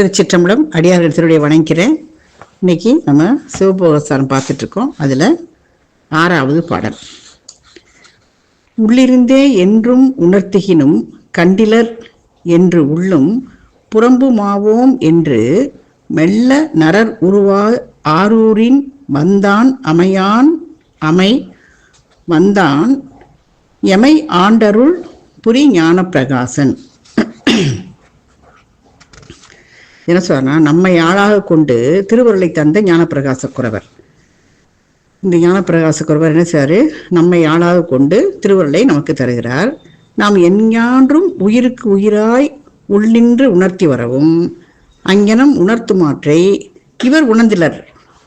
திருச்சிற்றம்பலம் அடியார்கள் திருடைய வணங்கிறேன் இன்னைக்கு நம்ம சிவபோகஸ்தானம் பார்த்துட்ருக்கோம். அதில் ஆறாவது பாடல். உள்ளிருந்தே என்றும் உணர்த்துகினும் கண்டிலர் என்று உள்ளும் புறம்புமாவோம் என்று மெல்ல நரர் உருவா ஆரூரின் வந்தான் அமையான் அமை வந்தான் எமை ஆண்டருள் புரி ஞானப்பிரகாசன் என்ன சொல்றா நம்மை ஆளாக கொண்டு திருவருளை தந்த ஞானப்பிரகாச குறவர் இந்த ஞானப்பிரகாச குறவர் என்ன செய்றாரு? நம்மை ஆளாக கொண்டு திருவருளை நமக்கு தருகிறார். நாம் எஞ்ஞான்றும் உயிருக்கு உயிராய் உள்ளின்று உணர்த்தி வரவும் அங்கனம் உணர்த்துமாற்றை இவர் உணர்ந்திலர்.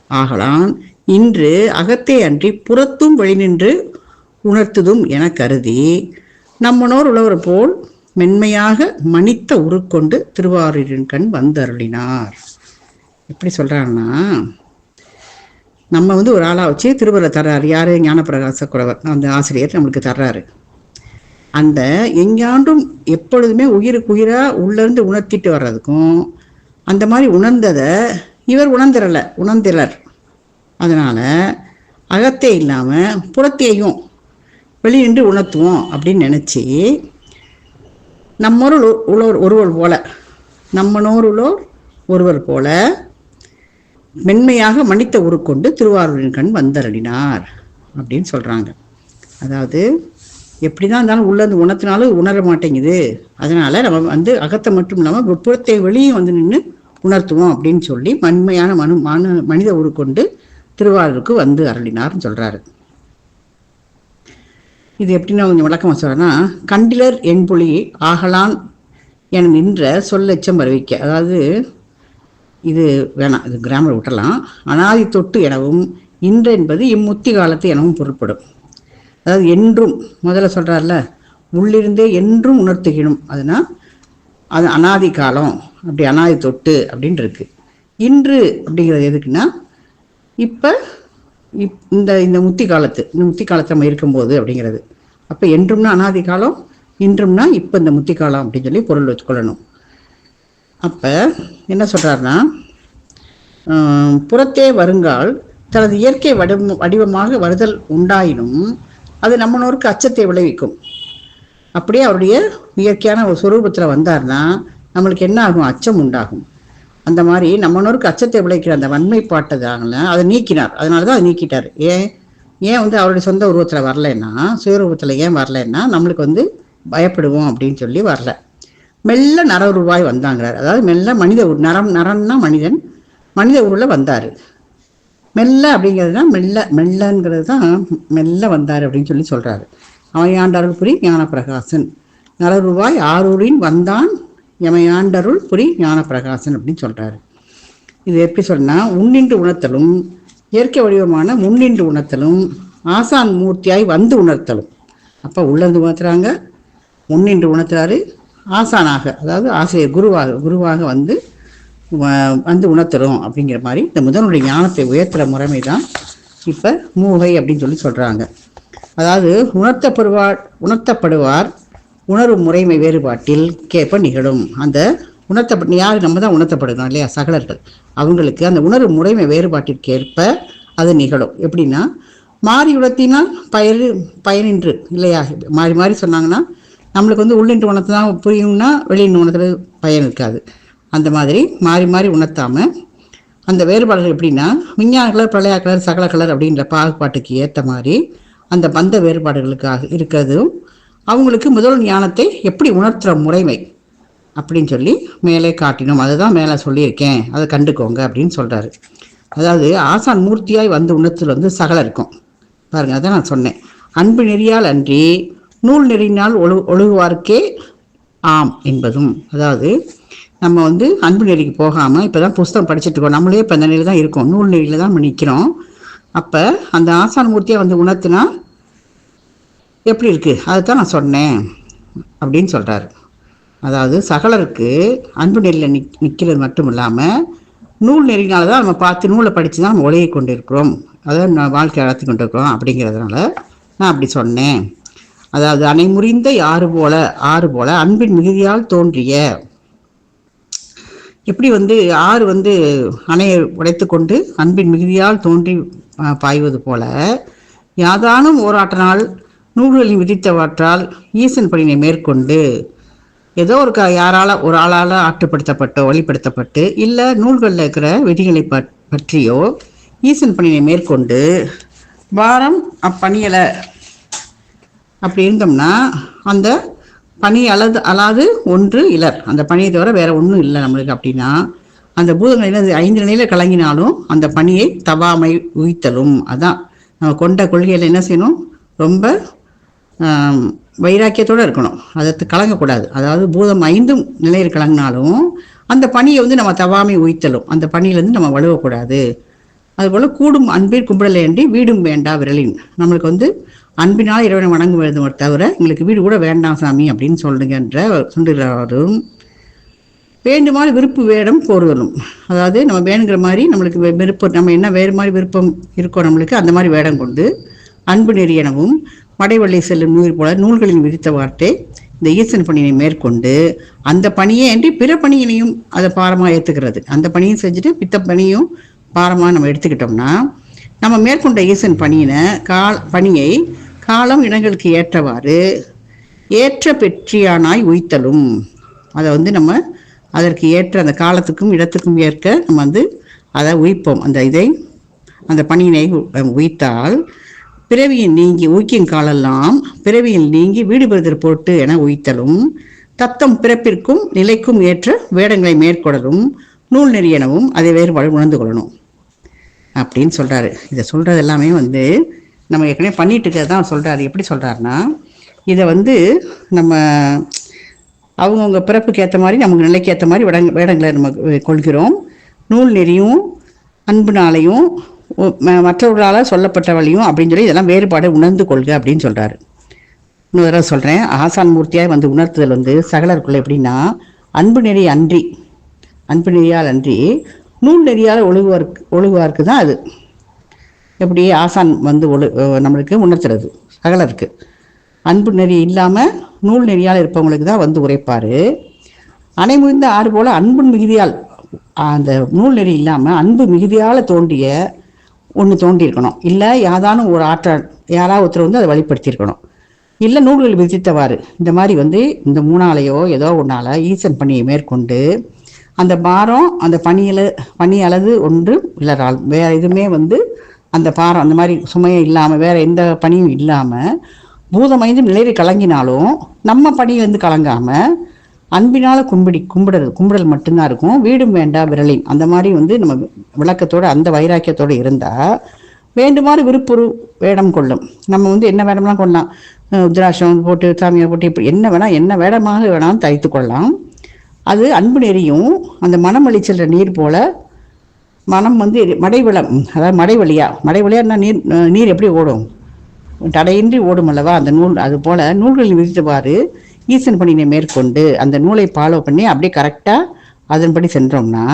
ஆகலான் இன்று அகத்தே அன்றி புறத்தும் வெளிநின்று உணர்த்துதும் என கருதி நம்மனோர் உழவர் போல் மென்மையாக மணித்த உருக்கொண்டு திருவாரூரின் கண் வந்தருளினார். எப்படி சொல்கிறாங்கன்னா நம்ம வந்து ஒரு ஆளாக வச்சு திருவரை தர்றாரு. யார்? ஞானப்பிரகாச குறவர். அந்த ஆசிரியர் நம்மளுக்கு தர்றாரு. அந்த எங்காண்டும் எப்பொழுதுமே உயிருக்கு உயிராக உள்ளேருந்து உணர்த்திட்டு வர்றதுக்கும் அந்த மாதிரி உணர்ந்ததை இவர் உணர்ந்திரல உணர்ந்திலர் அதனால் அகத்தே இல்லாமல் புறத்தையும் வெளியின்று உணர்த்துவோம் அப்படின்னு நினச்சி நம்மோர் உழவர் ஒருவர் போல. நம்மனோர் ஒருவர் போல மென்மையாக மன்னித்த உருக்கொண்டு திருவாரூரின் கண் வந்தருளினார் அப்படின்னு சொல்கிறாங்க அதாவது எப்படி தான் இருந்தாலும் உள்ளது உணர்த்தினாலும் உணர மாட்டேங்குது. அதனால் நம்ம வந்து அகத்தை மட்டும் இல்லாமல் வெப்புறத்தை வெளியே வந்து நின்று உணர்த்துவோம் அப்படின்னு சொல்லி மண்மையான மனு மனு மனித உருக்கொண்டு திருவாரூருக்கு வந்து அருளினார்னு சொல்கிறாரு இது எப்படின்னா கொஞ்சம் விளக்கமாக சொல்கிறேன்னா கண்டிலர் என்பொழி ஆகலான் என நின்ற சொல்லெச்சம் வருவிக்க. அதாவது இது வேணாம் இது கிராமர் விட்டலாம் அனாதி தொட்டு எனவும் இன்று என்பது இம்முத்தி காலத்து எனவும் பொருட்படும் அதாவது என்றும் முதல்ல சொல்கிறார்ல உள்ளிருந்தே என்றும் உணர்த்துகினும். அதுனா அது அனாதி காலம் அப்படி அனாதி தொட்டு அப்படின்ட்டு இருக்கு இன்று அப்படிங்கிறது எதுக்குன்னா இப்போ இப் இந்த இந்த முத்தி காலத்து இந்த முத்தி காலத்தில் நம்ம இருக்கும்போது அப்படிங்கிறது. அப்போ என்றும்னா அனாதி காலம் இன்றும்னா இப்போ இந்த முத்தி காலம் அப்படின்னு சொல்லி பொருள் வச்சுக்கொள்ளணும். அப்போ என்ன சொல்கிறாருன்னா புறத்தே வருங்கால் தனது இயற்கை வடிவம் வடிவமாக வருதல் உண்டாயினும் அது நம்மனோருக்கு அச்சத்தை விளைவிக்கும். அப்படியே அவருடைய இயற்கையான ஒரு சுரூபத்தில் வந்தார்னா நம்மளுக்கு என்ன ஆகும்? அச்சம் உண்டாகும். அந்த மாதிரி நம்மனோருக்கு அச்சத்தை விளைக்கிற அந்த வன்மை பாட்டதாகல அதை நீக்கினார். அதனால தான் அதை நீக்கிட்டார். ஏன்? ஏன் வந்து அவருடைய சொந்த உருவத்தில் வரலைன்னா சுயரூபத்தில் ஏன் வரலைன்னா நம்மளுக்கு வந்து பயப்படுவோம் அப்படின்னு சொல்லி வரல. மெல்ல நர உருவாய் வந்தாங்கிறார். அதாவது மெல்ல மனித உ நரம் நரம்னா மனிதன் மனித உருவில் வந்தார். மெல்ல அப்படிங்கிறதுனா மெல்ல மெல்லங்கிறது தான் மெல்ல வந்தார் அப்படின்னு சொல்லி சொல்கிறாரு அவையாண்டருள் புரி ஞானப்பிரகாசன். நரருவாய் ஆரூரின் வந்தான் எமையாண்டருள் புரி ஞானப்பிரகாசன் அப்படின்னு சொல்கிறாரு இது எப்படி சொன்னால் உன்னின்று உணர்த்தலும் இயற்கை வடிவமான முன்னின்று உணர்த்தலும் ஆசான் மூர்த்தியாய் வந்து உணர்த்தலும். அப்போ உள்ளது உணர்த்துறாங்க முன்னின்று உணர்த்துறாரு ஆசானாக அதாவது ஆசிரியர் குருவாக குருவாக வந்து வ- வந்து உணர்த்துறோம் அப்படிங்கிற மாதிரி இந்த முதனுடைய ஞானத்தை உயர்த்துகிற முறைமை தான் இப்போ மூகை அப்படின்னு சொல்லி சொல்கிறாங்க அதாவது உணர்த்தப்படுவார் உணர்த்தப்படுவார் உணர்வு முறைமை வேறுபாட்டில் கேட்ப நிகழும். அந்த உணர்த்தப்பட்ட யார்? நம்ம தான் உணர்த்தப்படுகிறோம் இல்லையா? சகலர்கள். அவங்களுக்கு அந்த உணர்வு முறைமை வேறுபாட்டிற்கேற்ப அது நிகழும். எப்படின்னா மாறி உணர்த்தினால் பயிர் பயனின்று இல்லையா? மாறி மாறி சொன்னாங்கன்னா நம்மளுக்கு வந்து உள்ளின்று உணர்த்து தான் புரியும்னா வெளியின்று உணர்த்துறது பயன் இருக்காது. அந்த மாதிரி மாறி மாறி உணர்த்தாமல் அந்த வேறுபாடுகள் எப்படின்னா விஞ்ஞான கலர் பழைய கலர் சகல கலர் அப்படின்ற பாகுபாட்டுக்கு ஏற்ற மாதிரி அந்த பந்த வேறுபாடுகளுக்காக இருக்கிறதும் அவங்களுக்கு முதல் ஞானத்தை எப்படி உணர்த்துற முறைமை? அப்படின்னு சொல்லி மேலே காட்டினோம். அதுதான் மேலே சொல்லியிருக்கேன். அதை கண்டுக்கோங்க அப்படின்னு சொல்கிறாரு அதாவது ஆசான் மூர்த்தியாய் வந்து உணர்த்தல் வந்து சகல இருக்கும். பாருங்க அதான் நான் சொன்னேன். அன்பு நெறியால் அன்றி நூல் நெறியினால் ஒழு ஒழுகுவார்க்கே ஆம் என்பதும். அதாவது நம்ம வந்து அன்பு நெறிக்கு போகாமல் இப்போ தான் புஸ்தகம் படிச்சுட்டு இருக்கோம். நம்மளே இப்போ அந்த நிலையில் தான் இருக்கோம். நூல் நெறியில் தான் நம்ம நிற்கிறோம் அப்போ அந்த ஆசான் மூர்த்தியை வந்து உணர்த்தினா எப்படி இருக்குது அதுதான் நான் சொன்னேன். அப்படின்னு சொல்கிறாரு அதாவது சகலருக்கு அன்பு நெறியில் நிக் நிற்கிறது மட்டும் இல்லாமல் நூல் நெறினால தான் நம்ம பார்த்து நூலை படித்து தான் நம்ம உலகி கொண்டிருக்கிறோம். அதாவது நான் வாழ்க்கை வளர்த்து கொண்டு இருக்கிறோம் அப்படிங்கிறதுனால நான் அப்படி சொன்னேன். அதாவது அனைமுறிந்த யாறு போல ஆறு போல அன்பின் மிகுதியால் தோன்றிய. எப்படி வந்து ஆறு வந்து அணையை உடைத்து கொண்டு அன்பின் மிகுதியால் தோன்றி பாய்வது போல யாதானும் ஓராட்டினால் நூல்களில் விதித்தவற்றால் ஈசன் பணியினை மேற்கொண்டு ஏதோ ஒரு க யாரால ஒரு ஆளால் ஆற்றுப்படுத்தப்பட்டோ வழிப்படுத்தப்பட்டு இல்லை நூல்களில் இருக்கிற விதிகளை பற்- பற்றியோ ஈசன் பணியினை மேற்கொண்டு வாரம் அப்பணியலை அப்படி இருந்தோம்னா அந்த பனி அல்லது அல்லாது ஒன்று இலர். அந்த பனியை தவிர வேற ஒன்றும் இல்லை நம்மளுக்கு அப்படின்னா அந்த பூதங்கள் என்னது ஐந்து நிலையில கலங்கினாலும் அந்த பணியை தவாமை உயித்தலும். அதான் நம்ம கொண்ட கொள்கையில் என்ன செய்யணும்? ரொம்ப வைராக்கியத்தோடு இருக்கணும். அதை கலங்கக்கூடாது. அதாவது பூதம் ஐந்தும் நிலையில் கலங்கினாலும் அந்த பனியை வந்து நம்ம தவாமை உயித்தலும். அந்த பணியிலேருந்து நம்ம வலுவக்கூடாது. அதுபோல் கூடும் அன்பில் கும்பிடலேண்டி வீடும் வேண்டா விரலின். நம்மளுக்கு வந்து அன்பினால் இறைவனை வணங்க வேண்டும் தவிர எங்களுக்கு வீடு கூட வேண்டாம் சாமி அப்படின்னு சொல்லுங்கன்ற சொல்லுகிறவரும் வேண்டுமாறு விருப்பு வேடம் கோருதலும். அதாவது நம்ம வேணுங்கிற மாதிரி நம்மளுக்கு விருப்பம் நம்ம என்ன வேறு மாதிரி விருப்பம் இருக்கோ நம்மளுக்கு அந்த மாதிரி வேடம் கொண்டு அன்பு நெறி எனவும் மடைவள்ளி செல்லும் நூல் போல நூல்களில் விதித்த வார்த்தை இந்த ஈசன் பணியினை மேற்கொண்டு அந்த பணியே அன்றி பிற பணியினையும் அதை பாரமாக ஏற்றுக்கிறது அந்த பணியும் செஞ்சுட்டு பித்த பணியும் பாரமாக நம்ம எடுத்துக்கிட்டோம்னா நம்ம மேற்கொண்ட ஈசன் பணியினை கால் பணியை காலம் இடங்களுக்கு ஏற்றவாறு ஏற்ற பெற்றியானாய் உய்த்தலும். அதை வந்து நம்ம அதற்கு ஏற்ற அந்த காலத்துக்கும் இடத்துக்கும் ஏற்க நம்ம வந்து அதை உயிப்போம். அந்த இதை அந்த பணியினை உயித்தால் பிறவியின் நீங்கி ஊக்கியும் காலெல்லாம் பிறவியில் நீங்கி வீடு பெறுதல் போட்டு என உய்த்தலும் தத்தம் பிறப்பிற்கும் நிலைக்கும் ஏற்ற வேடங்களை மேற்கொள்ளலும் நூல் நெறி எனவும் அதை வேறுபாடு உணர்ந்து கொள்ளணும். அப்படின்னு சொல்கிறாரு இதை சொல்கிறது எல்லாமே வந்து நம்ம ஏற்கனவே பண்ணிட்டு இருக்கிறது தான் சொல்கிறாரு எப்படி சொல்கிறாருன்னா இதை வந்து நம்ம அவங்கவுங்க பிறப்புக்கு ஏற்ற மாதிரி நமக்கு நிலைக்கு ஏற்ற மாதிரி வேடங் வேடங்களை நம்ம கொள்கிறோம். நூல் நெறியும் அன்புனாலையும் நாளையும் மற்றவர்களால் சொல்லப்பட்ட வழியும் அப்படின்னு சொல்லி இதெல்லாம் வேறுபாடு உணர்ந்து கொள்க அப்படின்னு சொல்கிறாரு இன்னொரு தடவை சொல்கிறேன் ஆசான் மூர்த்தியாக வந்து உணர்த்துதல் வந்து சகலருக்குள்ள எப்படின்னா அன்பு நெறி அன்றி அன்பு நெறியால் அன்றி நூல் நெறியால் ஒழுகுவார்க்கு ஒழுகுவார்க்கு தான் அது. எப்படி ஆசான் வந்து ஒழு நம்மளுக்கு உணர்த்துறது சகலருக்கு. அன்பு நெறி இல்லாமல் நூல் நெறியால் இருப்பவங்களுக்கு தான் வந்து உரைப்பார். அனைமுறிந்த ஆறு போல் அன்பு மிகுதியால் அந்த நூல் நெறி இல்லாமல் அன்பு மிகுதியால் தோண்டிய ஒன்று தோண்டியிருக்கணும். இல்லை யாதானும் ஒரு ஆற்றல் யாராவது ஒருத்தர் வந்து அதை வழிப்படுத்தியிருக்கணும். இல்லை நூல்கள் விதித்தவாறு. இந்த மாதிரி வந்து இந்த மூணாலையோ ஏதோ ஒன்றால் ஈசன் பணியை மேற்கொண்டு அந்த பாரம் அந்த பணியில் பணி அளவு ஒன்று இல்லறால் வேற எதுவுமே வந்து அந்த பாரம் அந்த மாதிரி சுமையை இல்லாமல் வேற எந்த பணியும் இல்லாமல் பூதமைந்து நிலையில் கலங்கினாலும் நம்ம பணி வந்து கலங்காமல் அன்பினால கும்பிடி கும்பிடுறது கும்பிடல் மட்டும்தான் இருக்கும். வீடும் வேண்டாம் விரலையும் அந்த மாதிரி வந்து நம்ம விளக்கத்தோட அந்த வைராக்கியத்தோடு இருந்தால் வேண்டுமாறு விருப்புரு வேடம் கொள்ளும். நம்ம வந்து என்ன வேடம்லாம் கொள்ளலாம்? உத்ராசம் போட்டு சாமியை போட்டு இப்படி என்ன வேணால் என்ன வேடமாக வேணாலும் தைத்து கொள்ளலாம். அது அன்பு நெறியும். அந்த மனம் அழிச்சல்ற நீர் போல மனம் வந்து மடைவளம் அதாவது மடை வழியா மடை வழியா நீர் நீர் எப்படி ஓடும்? தடையின்றி ஓடும் அல்லவா? அந்த நூல் அது போல நூல்களில் விரித்தவாறு ஈசன் பணியினை மேற்கொண்டு அந்த நூலை ஃபாலோ பண்ணி அப்படியே கரெக்டாக அதன்படி சென்றோம்னா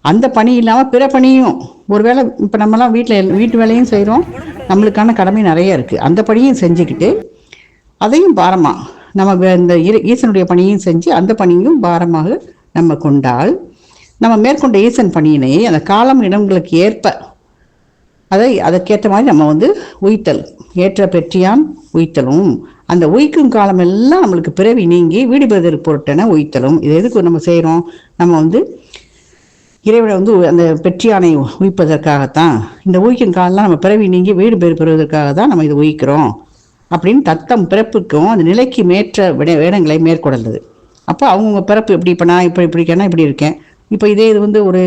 அந்த பணி இல்லாமல் பிற பணியும் ஒருவேளை இப்போ நம்மலாம் வீட்டில் வீட்டு வேலையும் செய்கிறோம் நம்மளுக்கான கடமை நிறைய இருக்குது அந்த பணியும் செஞ்சுக்கிட்டு அதையும் பாரமாக நம்ம இந்த ஈசனுடைய பணியும் செஞ்சு அந்த பணியும் பாரமாக நம்ம கொண்டால் நம்ம மேற்கொண்ட ஈசன் பணியினை அந்த காலம் இடங்களுக்கு ஏற்ப அதை அதற்கேற்ற மாதிரி நம்ம வந்து உய்த்தல் ஏற்ற பெற்றியான் உய்த்தலும். அந்த உய்க்கும் காலம் எல்லாம் நம்மளுக்கு பிறவி நீங்கி வீடு பெறுதல் பொருட்டென இது எதுக்கு நம்ம செய்கிறோம் நம்ம வந்து இறைவனை வந்து அந்த பெற்றியானை உயிப்பதற்காகத்தான் இந்த உயிக்கும் காலம்லாம் நம்ம பிறவி நீங்கி வீடு பேர் பெறுவதற்காக தான் நம்ம இதை உயிக்கிறோம் அப்படின்னு தத்தம் பிறப்புக்கும் அந்த நிலைக்கு மேற்ற விட வேடங்களை மேற்கொண்டது. அப்போ அவங்கவுங்க பிறப்பு எப்படி? இப்போ நான் இப்போ இப்படி இருக்கேன்னா இப்படி இருக்கேன். இப்போ இதே இது வந்து ஒரு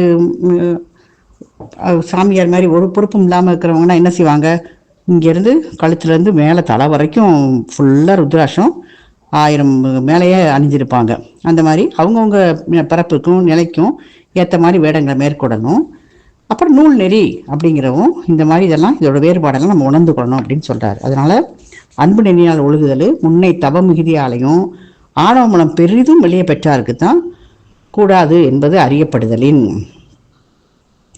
சாமியார் மாதிரி ஒரு பொறுப்பும் இல்லாமல் இருக்கிறவங்கன்னா என்ன செய்வாங்க? இங்கேருந்து கழுத்துலேருந்து மேலே தலை வரைக்கும் ஃபுல்லாக ருத்ராட்சம் ஆயிரம் மேலேயே அணிஞ்சிருப்பாங்க. அந்த மாதிரி அவங்கவுங்க பிறப்புக்கும் நிலைக்கும் ஏற்ற மாதிரி வேடங்களை மேற்கொள்ளணும். அப்புறம் நூல் நெறி அப்படிங்கிறவும் இந்த மாதிரி இதெல்லாம் இதோட வேறுபாடெல்லாம் நம்ம உணர்ந்து கொள்ளணும் அப்படின்னு சொல்கிறார் அதனால் அன்பு நெறியால் ஒழுகுதல் முன்னை தவ மிகுதியாலையும் ஆணவ பெரிதும் வெளியே பெற்றாருக்கு தான் கூடாது என்பது அறியப்படுதலின்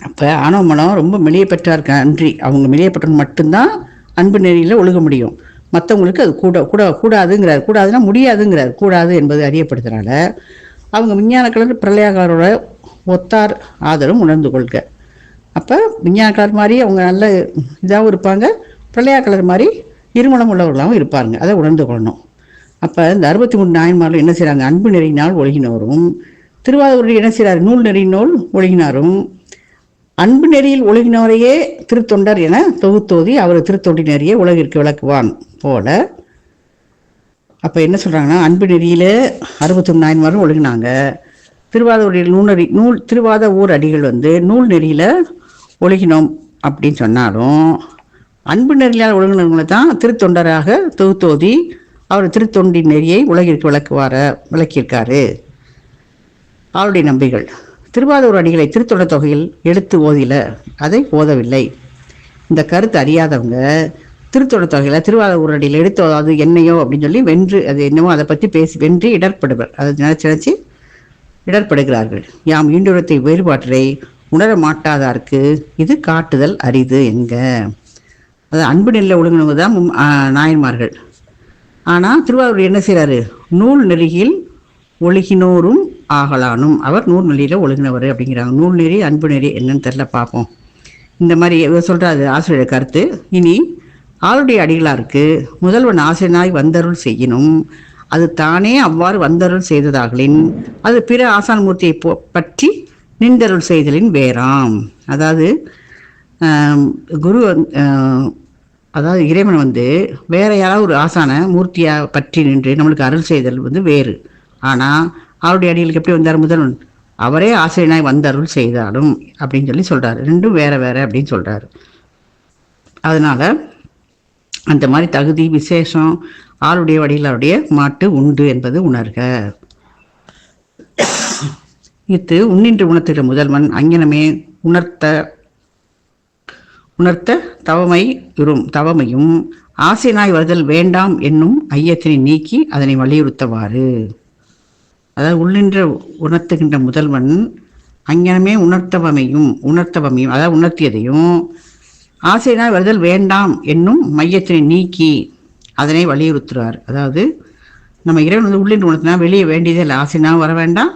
அப்போ ஆணவ மனம் ரொம்ப மெளிய பெற்றாருக்கு அன்றி அவங்க மெளிய பெற்றவங்க மட்டும்தான் அன்பு நெறியில் ஒழுக முடியும். மற்றவங்களுக்கு அது கூட கூட கூடாதுங்கிறார். கூடாதுன்னா முடியாதுங்கிறார். கூடாது என்பது அறியப்படுறதுனால அவங்க விஞ்ஞான கலர் பிரளயாகாரோட ஒத்தார் ஆதரவும் உணர்ந்து கொள்க. அப்போ விஞ்ஞான கலர் மாதிரி அவங்க நல்ல இதாகவும் இருப்பாங்க. பிரளயா கலர் மாதிரி இருமணம் உள்ளவர்களாகவும் இருப்பாங்க அதை உணர்ந்து கொள்ளணும். அப்போ இந்த அறுபத்தி மூணு நாயன்மார்கள் என்ன செய்கிறாங்க அன்பு நெறியினால் ஒழுகினோரும் திருவாரூரில் என்ன செய்கிறார் நூல் நெறியினோல் ஒழுகினாரும் அன்பு நெறியில் ஒழுகினோரையே திருத்தொண்டர் என தொகுத்தோதி அவர் திருத்தொண்டி நெறியை உலகிற்கு விளக்குவான் போல. அப்போ என்ன சொல்கிறாங்கன்னா அன்பு நெறியில் அறுபத்தொன்று நாயன்மாரும் ஒழுகினாங்க. திருவாதூரில் நூலறி நூல் திருவாத ஊர் அடிகள் வந்து நூல் நெறியில் ஒழுகினோம் அப்படின்னு சொன்னாலும் அன்பு நெறியால் ஒழுங்கினவங்களை தான் திருத்தொண்டராக தொகுத்தோதி அவர் திருத்தொண்டி நெறியை உலகிற்கு விளக்குவார விளக்கியிருக்காரு. அவருடைய நம்பிகள். திருவாதூர் அடிகளை திருத்தொடர் தொகையில் எடுத்து ஓதில. அதை ஓதவில்லை. இந்த கருத்து அறியாதவங்க திருத்தொடர் தொகையில் திருவாதூர் அடியில் எடுத்து ஓதாது என்னையோ அப்படின்னு சொல்லி வென்று அது என்னவோ அதை பற்றி பேசி வென்று இடர்படுவர் அதை நினைச்சு நினச்சி இடர்படுகிறார்கள் யாம் ஈண்டுரத்தை வேறுபாட்டை உணர மாட்டாதார்க்கு இது காட்டுதல் அரிது எங்க அது அன்பு நெல்லை ஒழுங்கினவங்க தான் நாயன்மார்கள். ஆனால் திருவாரூர் என்ன செய்கிறாரு நூல் நெருகில் ஒழுகினோரும் ஆகலானும். அவர் நூல் நெறியில் ஒழுங்கினவர் அப்படிங்கிறாங்க. நூல் நெறி அன்பு நெறி என்னன்னு தெரில பார்ப்போம் இந்த மாதிரி இவர் சொல்கிறாரு ஆசிரியர் கருத்து. இனி ஆளுடைய அடிகளாருக்கு முதல்வன் ஆசிரியனாய் வந்தருள் செய்யினும் அது தானே அவ்வாறு வந்தருள் செய்ததாகலின் அது பிற ஆசான்மூர்த்தியை போ- பற்றி நின்றருள் செய்தலின் வேறாம். அதாவது குரு அதாவது இறைவன் வந்து வேற யாராவது ஒரு ஆசான மூர்த்தியாக பற்றி நின்று நம்மளுக்கு அருள் செய்தல் வந்து வேறு. ஆனால் அவருடைய அடிகளுக்கு எப்படி வந்தார் முதல்வன்? அவரே ஆசிரியனாய் வந்த அருள் செய்தாலும் அப்படின்னு சொல்லி சொல்கிறார் ரெண்டும் வேற வேற அப்படின்னு சொல்கிறாரு அதனால் அந்த மாதிரி தகுதி விசேஷம் ஆளுடைய வடிகளாருடைய மாட்டு உண்டு என்பது உணர்க. இத்து உன்னின்று உணர்த்துகிற முதல்வன் அங்கனமே உணர்த்த உணர்த்த தவமை இரும் தவமையும் ஆசைனாய் வருதல் வேண்டாம் என்னும் ஐயத்தினை நீக்கி அதனை வலியுறுத்தவாறு. அதாவது உள்ளின்ற உணர்த்துகின்ற முதல்வன் அங்ஙனமே உணர்த்தவமையும் உணர்த்தவமையும் அதாவது உணர்த்தியதையும் ஆசையினால் வருதல் வேண்டாம் என்னும் மையத்தினை நீக்கி அதனை வலியுறுத்துறார். அதாவது நம்ம இறைவன் வந்து உள்ளின் உணர்த்தினா வெளியே வேண்டியதே இல்லை. ஆசைனா வர வேண்டாம்.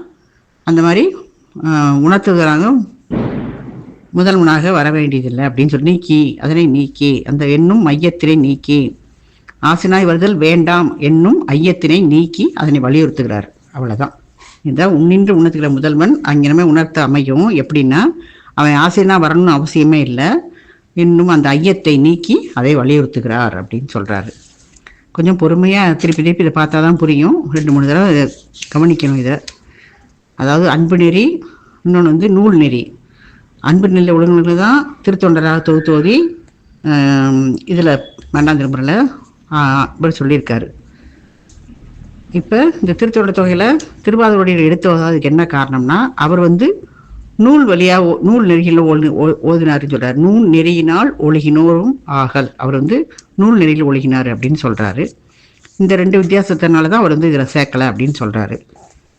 அந்த மாதிரி உணர்த்துகிறாங்க முதல்வனாக வர வேண்டியதில்லை அப்படின்னு சொல்லி நீக்கி அதனை நீக்கி அந்த எண்ணும் மையத்தினை நீக்கி ஆசினாய் வருதல் வேண்டாம் என்னும் ஐயத்தினை நீக்கி அதனை வலியுறுத்துகிறார். அவ்வளோதான் இதுதான் உன்னின்று உணர்த்துகிற முதல்வன் அங்கினமே உணர்த்த அமையும். எப்படின்னா அவன் ஆசைனா வரணும்னு அவசியமே இல்லை. இன்னும் அந்த ஐயத்தை நீக்கி அதை வலியுறுத்துகிறார் அப்படின்னு சொல்கிறாரு கொஞ்சம் பொறுமையாக திருப்பி திருப்பி இதை பார்த்தா தான் புரியும். ரெண்டு மூணு தடவை கவனிக்கணும் இதை. அதாவது அன்பு நெறி இன்னொன்று வந்து நூல் நெறி. அன்பு நெல்லை ஒழுங்குகள் தான் திருத்தொண்டராக தொகுத்தோதி இதில் வேண்டாம் திருமுறையில் இப்படி சொல்லியிருக்காரு. இப்போ இந்த திருத்தோட தொகையில் திருவாதிரையில் எடுத்து வராததுக்கு என்ன காரணம்னா அவர் வந்து நூல் வழியாக நூல் நெறியில் ஓதினார்னு ஓ- ஓதினாருன்னு சொல்றாரு. நூல் நெறியினால் ஒழுகினோரும் ஆகல். அவர் வந்து நூல் நெறியில் ஒழுகினார் அப்படின்னு சொல்றாரு. இந்த ரெண்டு வித்தியாசத்தினால தான் அவர் வந்து இதில் சேர்க்கலை அப்படின்னு சொல்றாரு.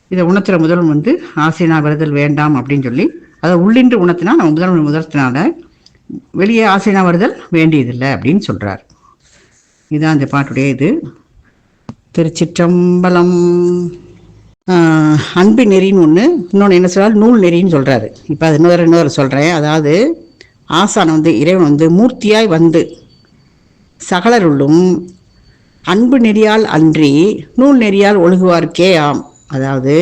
இதை உணர்த்துற முதல் வந்து ஆசைனா வருதல் வேண்டாம் அப்படின்னு சொல்லி அதை உள்ளின்று உணர்த்தினா நம்ம முதல் முதலத்தினால வெளியே ஆசைனா வருதல் வேண்டியதில்லை அப்படின்னு சொல்றார். இதுதான் அந்த பாட்டுடைய இது. திருச்சிற்றம்பலம். அன்பு நெறின்னு ஒன்று இன்னொன்று என்ன சொல்றாரு நூல் நெறின்னு சொல்கிறாரு இப்போ அது இன்னொரு இன்னொரு சொல்கிறேன் அதாவது ஆசான் வந்து இறைவன் வந்து மூர்த்தியாய் வந்து சகலருள்ளும் அன்பு நெறியால் அன்றி நூல் நெறியால் ஒழுகுவார்க்கே ஆம். அதாவது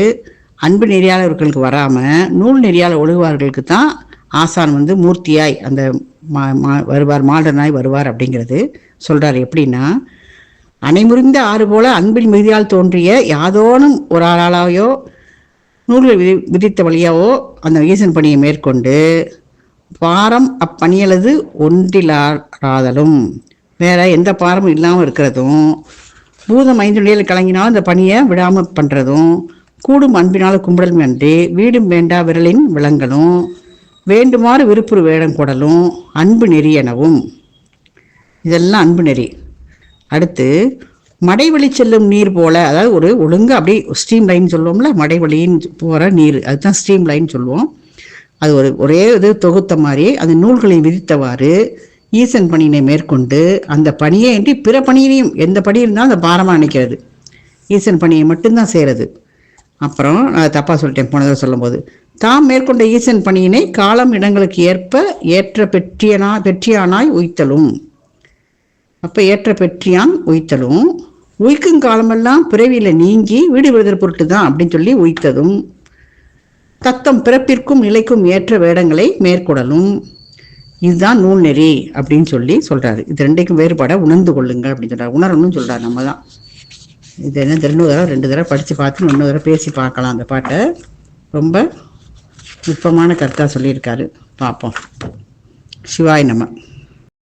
அன்பு நெறியாளர்களுக்கு வராமல் நூல் நெறியால் ஒழுகுவார்களுக்கு தான் ஆசான் வந்து மூர்த்தியாய் அந்த மா மா- வருவார் மாடனாய் வருவார் அப்படிங்கிறது சொல்கிறார் எப்படின்னா அனைமுறிந்த ஆறு போல அன்பின் மிகுதியால் தோன்றிய யாதோனும் ஒரு ஆளாலாவையோ நூல்கள் விதி விதித்த வழியாவோ அந்த ஈசன் பணியை மேற்கொண்டு பாரம் அப்பணியளது ஒன்றிலாராதலும். வேற எந்த பாரமும் இல்லாமல் இருக்கிறதும் பூதம் ஐந்து நிலையில் கலங்கினால் அந்த பணியை விடாமல் பண்ணுறதும் கூடும் அன்பினால் கும்பிடலும் அன்றி வீடும் வேண்டா விரலின் விலங்கலும் வேண்டுமாறு விருப்புறு வேடம் கூடலும் அன்பு நெறி எனவும். இதெல்லாம் அன்பு நெறி. அடுத்து மடைவழி செல்லும் நீர் போல அதாவது ஒரு ஒழுங்கு அப்படியே ஸ்ட்ரீம் லைன் சொல்லுவோம்ல மடைவழியின் போகிற நீர் அதுதான் ஸ்ட்ரீம் லைன் சொல்லுவோம். அது ஒரு ஒரே இது தொகுத்த மாதிரி அந்த நூல்களை விதித்தவாறு ஈசன் பணியினை மேற்கொண்டு அந்த பணியை இன்றி பிற பணியினையும் எந்த பணி இருந்தாலும் அந்த பாரமாக நினைக்கிறது. ஈசன் பணியை மட்டும்தான் செய்கிறது அப்புறம் நான் தப்பாக சொல்லிட்டேன் போனதை சொல்லும்போது. தாம் மேற்கொண்ட ஈசன் பணியினை காலம் இடங்களுக்கு ஏற்ப ஏற்ற பெற்றியனா பெற்றியானாய் உய்த்தலும். அப்போ ஏற்ற பெற்றியான் உய்த்தலும். உய்க்கும் காலமெல்லாம் பிறவியில் நீங்கி வீடு விடுதல் பொருட்டு தான் அப்படின்னு சொல்லி உய்த்ததும். தத்தம் பிறப்பிற்கும் நிலைக்கும் ஏற்ற வேடங்களை மேற்கொள்ளலும் இதுதான் நூல் நெறி அப்படின்னு சொல்லி சொல்றாரு. இது ரெண்டைக்கும் வேறுபாட உணர்ந்து கொள்ளுங்க அப்படின்னு சொல்றாரு. உணரணும்னு சொல்றாரு நம்ம தான் இது என்ன ரெண்டு தடவை ரெண்டு தடவை படித்து பார்த்து இன்னொரு தடவை பேசி பார்க்கலாம் அந்த பாட்டை. ரொம்ப நுட்பமான கருத்தாக சொல்லியிருக்காரு. பார்ப்போம். சிவாய் நம்ம